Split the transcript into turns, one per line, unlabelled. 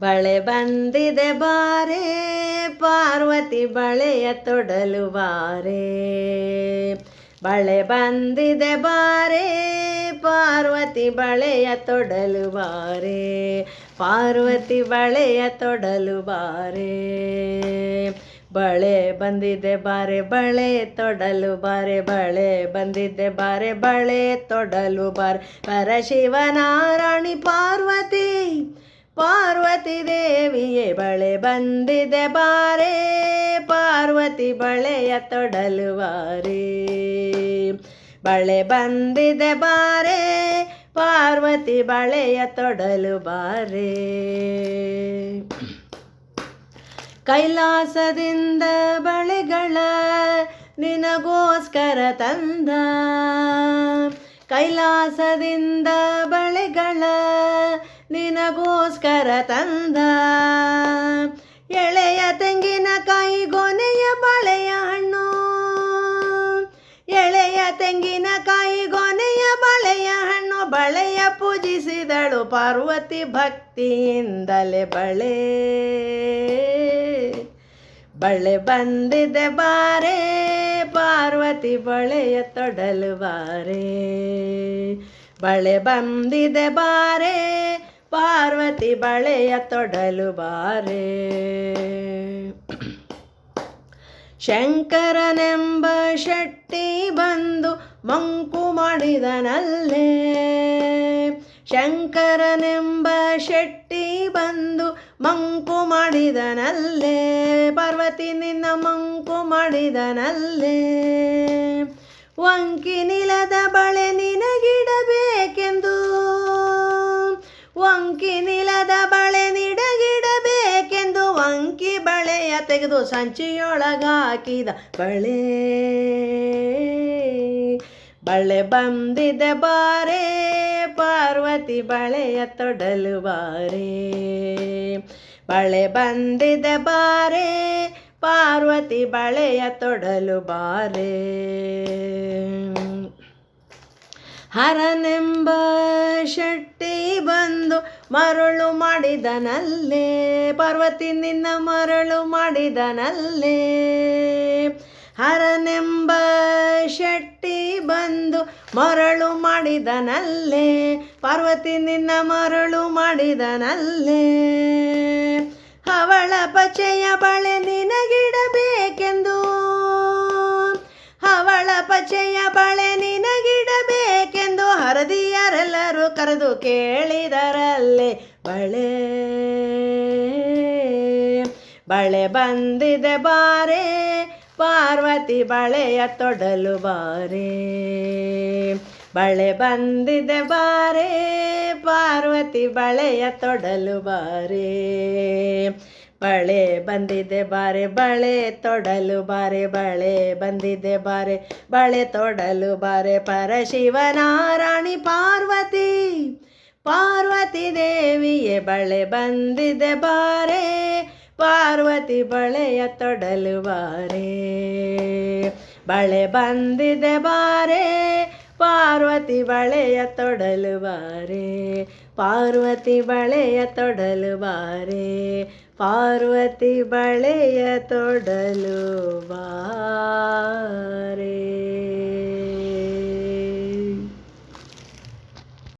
ಬಳೆ ಬಂದಿದೆ ಬಾರೆ, ಪಾರ್ವತಿ ಬಳೆಯ ತೊಡಲು ಬಾರೆ. ಬಳೆ ಬಂದಿದೆ ಬಾರೆ, ಪಾರ್ವತಿ ಬಳೆಯ ತೊಡಲು ಬಾರೆ. ಪಾರ್ವತಿ ಬಳೆಯ ತೊಡಲು ಬಾರೆ. ಬಳೆ ಬಂದಿದೆ ಬಾರೆ, ಬಳೆ ತೊಡಲು ಬಾರೆ. ಬಳೆ ಬಂದಿದೆ ಬಾರೆ, ಬಳೆ ತೊಡಲು ಬಾರೆ. ಪರಶಿವನಾರಾಣಿ ಪಾರ್ವತಿ ಪಾರ್ವತಿ ದೇವಿಯೇ ಬಳೆ ಬಂದಿದೆ ಬಾರೆ, ಪಾರ್ವತಿ ಬಳೆಯ ತೊಡಲು ಬಾರೆ ಬಳೆ ಬಂದಿದೆ ಬಾರೆ, ಪಾರ್ವತಿ ಬಳೆಯ ತೊಡಲು ಬಾರೆ ಕೈಲಾಸದಿಂದ ಬಳೆಗಳ ನಿನಗೋಸ್ಕರ ತಂದ. ಕೈಲಾಸದಿಂದ ಬಳೆಗಳ ನಿನಗೋಸ್ಕರ ತಂದ. ಎಳೆಯ ತೆಂಗಿನಕಾಯಿ ಗೊನೆಯ ಬಳೆಯ ಹಣ್ಣು. ಎಳೆಯ ತೆಂಗಿನಕಾಯಿ ಗೊನೆಯ ಬಳೆಯ ಹಣ್ಣು. ಬಳೆಯ ಪೂಜಿಸಿದಳು ಪಾರ್ವತಿ ಭಕ್ತಿಯಿಂದಲೇ ಬಳೆ. ಬಳೆ ಬಂದಿದೆ ಬಾರೆ, ಪಾರ್ವತಿ ಬಳೆಯ ತೊಡಲು ಬಾರೆ. ಬಳೆ ಬಂದಿದೆ ಬಾರೆ ಪಾರ್ವತಿ ಬಳೆಯ ತೊಡಲು ಬಾರೆ. ಶಂಕರನೆಂಬ ಶೆಟ್ಟಿ ಬಂದು ಮಂಕು ಮಾಡಿದನಲ್ಲೇ. ಶಂಕರನೆಂಬ ಶೆಟ್ಟಿ ಬಂದು ಮಂಕು ಮಾಡಿದನಲ್ಲೇ. ಪಾರ್ವತಿ ನಿನ್ನ ಮಂಕು ಮಾಡಿದನಲ್ಲೇ. ವಂಕಿ ನಿಲದ ಬಳೆ ವಂಕಿ ನಿಲದ ಬಳೆ ನಿಡಗಿಡಬೇಕೆಂದು ಅಂಕಿ ಬಳೆಯ ತೆಗೆದು ಸಂಚಿಯೊಳಗಾಕಿದ ಬಳೆ. ಬಳೆ ಬಂದಿದೆ ಬಾರೆ, ಪಾರ್ವತಿ ಬಳೆಯ ತೊಡಲು ಬಾರೆ. ಬಳೆ ಬಂದಿದೆ ಬಾರೆ, ಪಾರ್ವತಿ ಬಳೆಯ ತೊಡಲು ಬಾರೆ. ಹರನೆಂಬ ಶೆಟ್ಟಿ ಬಂದು ಮರಳು ಮಾಡಿದನಲ್ಲೇ. ಪಾರ್ವತಿ ನಿನ್ನ ಮರಳು ಮಾಡಿದನಲ್ಲೇ. ಹರನೆಂಬ ಶೆಟ್ಟಿ ಬಂದು ಮರಳು ಮಾಡಿದನಲ್ಲೇ. ಪಾರ್ವತಿ ನಿನ್ನ ಮರಳು ಮಾಡಿದನಲ್ಲೇ. ಹವಳ ಪಚೆಯ ಬಳೆ ನಿನಗಿಡಬೇಕೆಂದು. ಹವಳ ಪಚೆಯ ಬಳೆ ಕೇಳಿದರಲ್ಲೇ, ಬಳೆ ಬಳೆ ಬಂದಿದೆ ಬಾರೆ, ಪಾರ್ವತಿ ಬಳೆಯ ತೊಡಲು ಬಾರೆ, ಬಳೆ ಬಂದಿದೆ ಬಾರೆ, ಪಾರ್ವತಿ ಬಳೆಯ ತೊಡಲು ಬಾರೆ, ಬಳೆ ಬಂದಿದೆ ಬಾರೆ, ಬಳೆ ತೊಡಲು ಬಾರೆ, ಬಳೆ ಬಂದಿದೆ ಬಾರೆ, ಬಳೆ ತೊಡಲು ಬಾರೆ, ಪರಶಿವನಾರಾಣಿ ಪಾರ್ವತಿ ಪಾರ್ವತಿ ದೇವಿಯೇ, ಬಳೆ ಬಂದಿದೆ ಬಾರೆ, ಪಾರ್ವತಿ ಬಳೆಯ ತೊಡಲು ಬಾರೆ. ಬಳೆ ಬಂದಿದೆ ಬಾರೆ, ಪಾರ್ವತಿ ಬಳೆಯ ತೊಡಲು ಬಾರೆ. ಪಾರ್ವತಿ ಬಳೆಯ ತೊಡಲು ಬಾರೆ, ಪಾರ್ವತಿ ಬಳೆಯ ತೊಡಲು ಬಾರೆ.